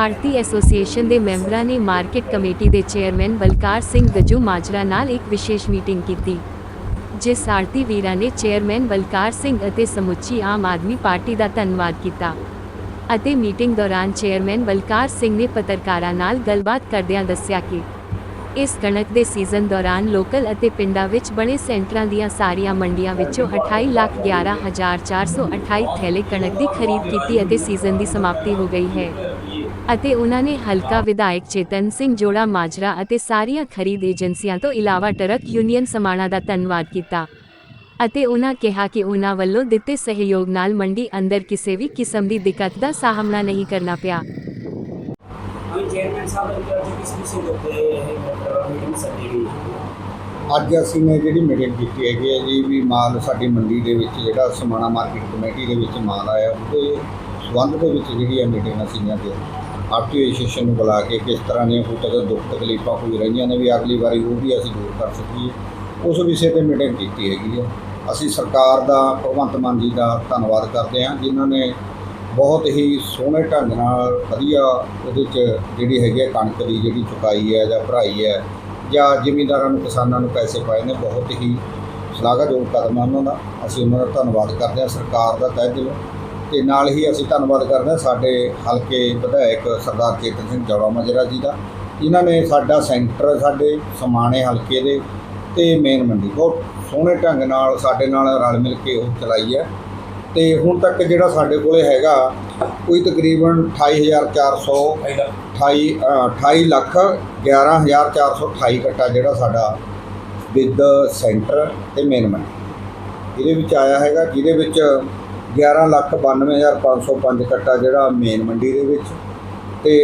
ਆੜਤੀ association ਦੇ ਮੈਂਬਰਾਂ ਨੇ ਮਾਰਕੀਟ ਕਮੇਟੀ ਦੇ ਚੇਅਰਮੈਨ ਬਲਕਾਰ ਸਿੰਘ ਗੱਜੂ ਮਾਜਰਾ ਨਾਲ ਇੱਕ ਵਿਸ਼ੇਸ਼ ਮੀਟਿੰਗ ਕੀਤੀ, ਜਿਸ ਆੜਤੀ ਵੀਰਾਂ ਨੇ ਚੇਅਰਮੈਨ ਬਲਕਾਰ ਸਿੰਘ ਅਤੇ ਸਮੁੱਚੀ ਆਮ ਆਦਮੀ ਪਾਰਟੀ ਦਾ ਧੰਨਵਾਦ ਕੀਤਾ ਅਤੇ ਮੀਟਿੰਗ ਦੌਰਾਨ ਚੇਅਰਮੈਨ ਬਲਕਾਰ ਸਿੰਘ ਨੇ ਪੱਤਰਕਾਰਾਂ ਨਾਲ ਗੱਲਬਾਤ ਕਰਦਿਆਂ ਦੱਸਿਆ ਕਿ ਇਸ ਕਣਕ ਦੇ ਸੀਜ਼ਨ ਦੌਰਾਨ ਲੋਕਲ ਅਤੇ ਪਿੰਡਾਂ ਵਿੱਚ ਬਣੇ ਸੈਂਟਰਾਂ ਦੀਆਂ ਸਾਰੀਆਂ ਮੰਡੀਆਂ ਵਿੱਚੋਂ 28 ਲੱਖ 11428 ਥੈਲੇ ਕਣਕ ਦੀ ਖਰੀਦ ਕੀਤੀ ਅਤੇ ਸੀਜ਼ਨ ਦੀ ਸਮਾਪਤੀ ਹੋ ਗਈ ਹੈ। ਅਤੇ ਉਹਨਾਂ ਨੇ ਹਲਕਾ ਵਿਧਾਇਕ ਚੇਤਨ ਸਿੰਘ ਜੋੜਾ ਮਾਜਰਾ ਅਤੇ ਸਾਰੀਆਂ ਖਰੀਦ ਏਜੰਸੀਆਂ ਤੋਂ ਇਲਾਵਾ ਟਰੱਕ ਯੂਨੀਅਨ ਸਮਾਣਾ ਦਾ ਧੰਨਵਾਦ ਕੀਤਾ ਅਤੇ ਉਹਨਾਂ ਕਿਹਾ ਕਿ ਉਹਨਾਂ ਵੱਲੋਂ ਦਿੱਤੇ ਸਹਿਯੋਗ ਨਾਲ ਮੰਡੀ ਅੰਦਰ ਕਿਸੇ ਵੀ ਕਿਸਮ ਦੀ ਦਿੱਕਤ ਦਾ ਸਾਹਮਣਾ ਨਹੀਂ ਕਰਨਾ ਪਿਆ। ਅੱਜ ਅਸੀਂ ਨੇ ਜਿਹੜੀ ਮੀਟਿੰਗ ਕੀਤੀ ਹੈਗੀ ਹੈ ਜੀ ਵੀ ਮਾਲ ਸਾਡੀ ਮੰਡੀ ਦੇ ਵਿੱਚ ਜਿਹੜਾ ਸਮਾਣਾ ਮਾਰਕੀਟ ਕਮੇਟੀ ਦੇ ਵਿੱਚ ਮਾਲ ਆਇਆ ਉਹਦੇ ਸੰਬੰਧ ਦੇ ਵਿੱਚ ਜਿਹੜੀ ਹੈ ਮੀਟਿੰਗ ਅਸੀਂ ਨੇ ਤੇ ਐਸੋਸੀਏਸ਼ਨ ਨੂੰ ਬੁਲਾ ਕੇ ਕਿਸ ਤਰ੍ਹਾਂ ਦੀਆਂ ਕੋਈ ਤੱਕ ਦੁੱਖ ਤਕਲੀਫਾਂ ਕੋਈ ਰਹੀਆਂ ਨੇ ਵੀ ਅਗਲੀ ਵਾਰੀ ਉਹ ਵੀ ਅਸੀਂ ਦੂਰ ਕਰ ਸਕੀਏ। ਉਸ ਵਿਸ਼ੇ ਤੇ ਮੀਟਿੰਗ ਕੀਤੀ ਹੈਗੀ ਹੈ। ਅਸੀਂ ਸਰਕਾਰ ਦਾ, ਭਗਵੰਤ ਮਾਨ ਜੀ ਦਾ ਧੰਨਵਾਦ ਕਰਦੇ ਹਾਂ, ਜਿਨ੍ਹਾਂ ਨੇ ਬਹੁਤ ਹੀ ਸੋਹਣੇ ਢੰਗ ਨਾਲ ਵਧੀਆ ਉਹਦੇ 'ਚ ਜਿਹੜੀ ਹੈਗੀ ਹੈ ਕਣਕ ਦੀ ਜਿਹੜੀ ਚੁਕਾਈ ਹੈ ਜਾਂ ਭਰਾਈ ਹੈ ਜਾਂ ਜ਼ਿਮੀਂਦਾਰਾਂ ਨੂੰ, ਕਿਸਾਨਾਂ ਨੂੰ ਪੈਸੇ ਪਾਏ ਨੇ, ਬਹੁਤ ਹੀ ਸ਼ਲਾਘਾਯੋਗ ਕਦਮ ਉਹਨਾਂ ਦਾ। ਅਸੀਂ ਉਹਨਾਂ ਦਾ ਧੰਨਵਾਦ ਕਰਦੇ ਹਾਂ। ਸਰਕਾਰ ਦਾ ਤਹਿ ਦਿਲੋਂ ਤੇ ਨਾਲ ਹੀ ਅਸੀਂ ਧੰਨਵਾਦ ਕਰਦੇ ਹਾਂ ਸਾਡੇ ਹਲਕੇ ਵਿਧਾਇਕ ਸਰਦਾਰ ਚੇਤਨ ਸਿੰਘ ਜੌੜਾ ਮਜਰਾ ਜੀ ਦਾ। ਜਿਨ੍ਹਾਂ ਨੇ ਸਾਡਾ ਸੈਂਟਰ ਸਾਡੇ ਸਮਾਣੇ ਹਲਕੇ ਦੇ ਤੇ ਮੇਨ ਮੰਡੀ ਬਹੁਤ ਸੋਹਣੇ ਢੰਗ ਨਾਲ ਸਾਡੇ ਨਾਲ ਰਲ ਮਿਲ ਕੇ ਉਹ ਚਲਾਈ ਹੈ। ਤੇ ਹੁਣ ਤੱਕ ਜਿਹੜਾ ਸਾਡੇ ਕੋਲੇ ਹੈਗਾ ਕੋਈ ਤਕਰੀਬਨ 28400 28 ਅ, 28 ਲੱਖ 11428 ਕੱਟਾ ਜਿਹੜਾ ਸਾਡਾ ਵਿਦ ਸੈਂਟਰ ਤੇ ਮੇਨ ਮੰਡੀ। ਇਹਦੇ ਵਿੱਚ ਆਇਆ ਹੈਗਾ ਜਿਹਦੇ ਵਿੱਚ 11 ਲੱਖ 92505 ਕੱਟਾ ਜਿਹੜਾ ਮੇਨ ਮੰਡੀ ਦੇ ਵਿੱਚ ਤੇ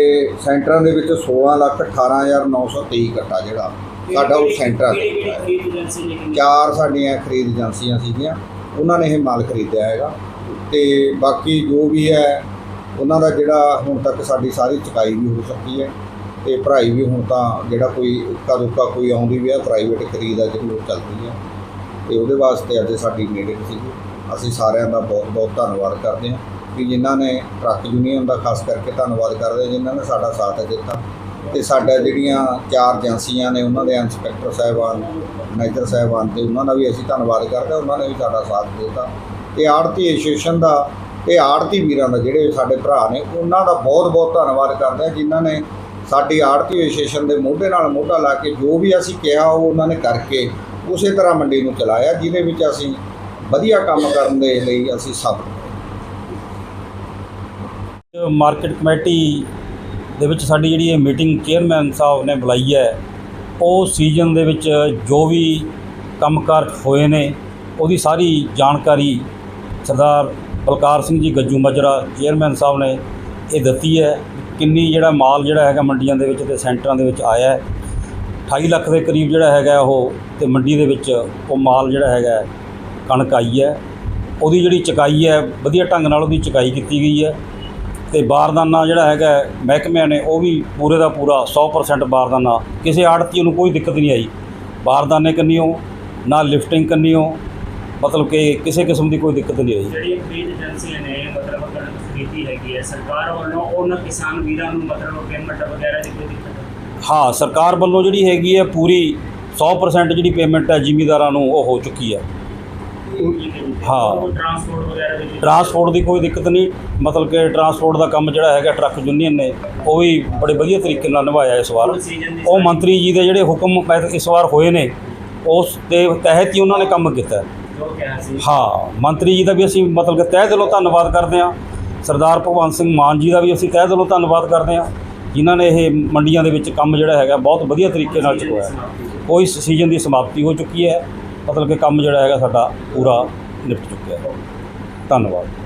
ਸੈਂਟਰਾਂ ਦੇ ਵਿੱਚ 16 ਲੱਖ 18923 ਕੱਟਾ ਜਿਹੜਾ ਸਾਡਾ ਉਹ ਸੈਂਟਰ ਹੈ ਚਾਰ ਸਾਡੀਆਂ ਖਰੀਦ ਏਜੰਸੀਆਂ ਸੀਗੀਆਂ ਉਹਨਾਂ ਨੇ ਇਹ ਮਾਲ ਖਰੀਦਿਆ ਹੈਗਾ ਤੇ ਬਾਕੀ ਜੋ ਵੀ ਹੈ ਉਹਨਾਂ ਦਾ ਜਿਹੜਾ ਹੁਣ ਤੱਕ ਸਾਡੀ ਸਾਰੀ ਚੁਕਾਈ ਵੀ ਹੋ ਸਕੀ ਹੈ ਤੇ ਭਰਾਈ ਵੀ ਹੁਣ ਤਾਂ ਜਿਹੜਾ ਕੋਈ ਇੱਕਾ ਦੁੱਕਾ ਕੋਈ ਆਉਂਦੀ ਵੀ ਹੈ ਪ੍ਰਾਈਵੇਟ ਖਰੀਦ ਆ ਜਿਹੜੀ ਉਹ ਚੱਲ ਰਹੀ ਹੈ ਤੇ ਉਹਦੇ ਵਾਸਤੇ ਅੱਜ ਸਾਡੀ ਮੀਟਿੰਗ ਸੀਗੀ। ਅਸੀਂ ਸਾਰਿਆਂ ਦਾ ਬਹੁਤ ਬਹੁਤ ਧੰਨਵਾਦ ਕਰਦੇ ਹਾਂ ਕਿ ਜਿਨ੍ਹਾਂ ਨੇ ਟਰੱਕ ਯੂਨੀਅਨ ਦਾ ਖਾਸ ਕਰਕੇ ਧੰਨਵਾਦ ਕਰਦੇ ਹਾਂ ਜਿਨ੍ਹਾਂ ਨੇ ਸਾਡਾ ਸਾਥ ਦਿੱਤਾ। ਤੇ ਸਾਡਾ ਜਿਹੜੀਆਂ ਚਾਰ ਏਜੰਸੀਆਂ ਨੇ, ਉਹਨਾਂ ਦੇ ਇੰਸਪੈਕਟਰ ਸਾਹਿਬਾਨ, ਮੈਨੇਜਰ ਸਾਹਿਬਾਨ ਤੇ ਉਹਨਾਂ ਦਾ ਵੀ ਅਸੀਂ ਧੰਨਵਾਦ ਕਰਦੇ ਹਾਂ, ਉਹਨਾਂ ਨੇ ਵੀ ਸਾਡਾ ਸਾਥ ਦਿੱਤਾ। ਤੇ ਆੜਤੀ ਐਸੋਸੀਏਸ਼ਨ ਦਾ ਤੇ ਆੜਤੀ ਵੀਰਾਂ ਦਾ ਜਿਹੜੇ ਸਾਡੇ ਭਰਾ ਨੇ, ਉਹਨਾਂ ਦਾ ਬਹੁਤ ਬਹੁਤ ਧੰਨਵਾਦ ਕਰਦੇ ਹਾਂ ਜਿਨ੍ਹਾਂ ਨੇ ਸਾਡੀ ਆੜਤੀ ਐਸੋਸੀਏਸ਼ਨ ਦੇ ਮੋਢੇ ਨਾਲ ਮੋਢਾ ਲਾ ਕੇ ਜੋ ਵੀ ਅਸੀਂ ਕਿਹਾ ਉਹ ਉਹਨਾਂ ਨੇ ਕਰਕੇ ਉਸੇ ਤਰ੍ਹਾਂ ਮੰਡੀ ਨੂੰ ਚਲਾਇਆ, ਜਿਹਦੇ ਵਿੱਚ ਅਸੀਂ ਵਧੀਆ ਕੰਮ ਕਰਨ ਦੇ ਲਈ ਅਸੀਂ ਸਭ ਮਾਰਕੀਟ ਕਮੇਟੀ ਦੇ ਵਿੱਚ ਸਾਡੀ ਜਿਹੜੀ ਇਹ ਮੀਟਿੰਗ ਚੇਅਰਮੈਨ ਸਾਹਿਬ ਨੇ ਬੁਲਾਈ ਹੈ, ਉਹ ਸੀਜ਼ਨ ਦੇ ਵਿੱਚ ਜੋ ਵੀ ਕੰਮਕਾਰ ਹੋਏ ਨੇ, ਉਹਦੀ ਸਾਰੀ ਜਾਣਕਾਰੀ ਸਰਦਾਰ ਬਲਕਾਰ ਸਿੰਘ ਜੀ ਗੱਜੂ ਮਜਰਾ ਚੇਅਰਮੈਨ ਸਾਹਿਬ ਨੇ ਇਹ ਦਿੱਤੀ ਹੈ। ਕਿੰਨੀ ਜਿਹੜਾ ਮਾਲ ਜਿਹੜਾ ਹੈਗਾ ਮੰਡੀਆਂ ਦੇ ਵਿੱਚ ਤੇ ਸੈਂਟਰਾਂ ਦੇ ਵਿੱਚ ਆਇਆ ਹੈ। 28 ਲੱਖ ਦੇ ਕਰੀਬ ਜਿਹੜਾ ਹੈਗਾ ਉਹ ਤੇ ਮੰਡੀ ਦੇ ਵਿੱਚ ਉਹ ਮਾਲ ਜਿਹੜਾ ਹੈਗਾ ਕਣਕ ਆਈ ਹੈ ਉਹਦੀ ਜਿਹੜੀ ਚੁਕਾਈ ਹੈ ਵਧੀਆ ਢੰਗ ਨਾਲ ਉਹਦੀ ਚੁਕਾਈ ਕੀਤੀ ਗਈ ਹੈ ਤੇ ਬਾਰਦਾਨਾ ਜਿਹੜਾ ਹੈਗਾ ਮਹਿਕਮਿਆਂ ਨੇ ਉਹ ਵੀ ਪੂਰੇ ਦਾ ਪੂਰਾ 100% ਬਾਰਦਾਨਾ ਕਿਸੇ ਆੜਤੀ ਨੂੰ ਕੋਈ ਦਿੱਕਤ ਨਹੀਂ ਆਈ। ਬਾਰਦਾਨੇ ਕੰਨਿਓ ਨਾ ਲਿਫਟਿੰਗ ਕੰਨਿਓ ਮਤਲਬ ਕਿ ਕਿਸੇ ਕਿਸਮ ਦੀ ਕੋਈ ਦਿੱਕਤ ਨਹੀਂ ਆਈ। ਜਿਹੜੀਆਂ ਖਰੀਦ ਏਜੰਸੀਆਂ ਨੇ ਮਤਲਬ ਕਣਕ ਖਰੀਦੀ ਹੈਗੀ ਹੈ ਸਰਕਾਰ ਵੱਲੋਂ ਉਹਨਾਂ ਕਿਸਾਨ ਵੀਰਾਂ ਨੂੰ ਮਤਲਬ ਪੇਮੈਂਟ ਵਗੈਰਾ ਦੀ ਕੋਈ ਦਿੱਕਤ ਨਹੀਂ? ਹਾਂ ਸਰਕਾਰ ਵੱਲੋਂ ਜਿਹੜੀ ਹੈਗੀ ਹੈ ਪੂਰੀ 100% ਜਿਹੜੀ ਪੇਮੈਂਟ ਹੈ ਜ਼ਿਮੀਂਦਾਰਾਂ ਨੂੰ ਉਹ ਹੋ ਚੁੱਕੀ ਹੈ। ਹਾਂ। ਟਰਾਂਸਪੋਰਟ ਵਗੈਰਾ ਦੀ ਟਰਾਂਸਪੋਰਟ ਦੀ ਕੋਈ ਦਿੱਕਤ ਨਹੀਂ। ਮਤਲਬ ਕਿ ਟਰਾਂਸਪੋਰਟ ਦਾ ਕੰਮ ਜਿਹੜਾ ਹੈਗਾ ਟਰੱਕ ਯੂਨੀਅਨ ਨੇ ਉਹ ਵੀ ਬੜੇ ਵਧੀਆ ਤਰੀਕੇ ਨਾਲ ਨਿਭਾਇਆ ਇਸ ਵਾਰ। ਉਹ ਮੰਤਰੀ ਜੀ ਦੇ ਜਿਹੜੇ ਹੁਕਮ ਇਸ ਵਾਰ ਹੋਏ ਨੇ ਉਸ ਦੇ ਤਹਿਤ ਹੀ ਉਹਨਾਂ ਨੇ ਕੰਮ ਕੀਤਾ। ਹੈ। ਮੰਤਰੀ ਜੀ ਦਾ ਵੀ ਅਸੀਂ ਮਤਲਬ ਕਿ ਤਹਿ ਦਿਲੋਂ ਧੰਨਵਾਦ ਕਰਦੇ ਹਾਂ। ਸਰਦਾਰ ਭਗਵੰਤ ਸਿੰਘ ਮਾਨ ਜੀ ਦਾ ਵੀ ਅਸੀਂ ਤਹਿ ਦਿਲੋਂ ਧੰਨਵਾਦ ਕਰਦੇ ਹਾਂ। ਜਿਨ੍ਹਾਂ ਨੇ ਇਹ ਮੰਡੀਆਂ ਦੇ ਵਿੱਚ ਕੰਮ ਜਿਹੜਾ ਹੈਗਾ ਬਹੁਤ ਵਧੀਆ ਤਰੀਕੇ ਨਾਲ ਚੁਕਾਇਆ ਇਸ ਸੀਜ਼ਨ ਦੀ ਸਮਾਪਤੀ ਹੋ ਚੁੱਕੀ ਹੈ। ਮਤਲਬ ਕਿ ਕੰਮ ਜਿਹੜਾ ਹੈਗਾ ਸਾਡਾ ਪੂਰਾ ਨਿਪਟ ਚੁੱਕਿਆ ਹੈ। ਧੰਨਵਾਦ।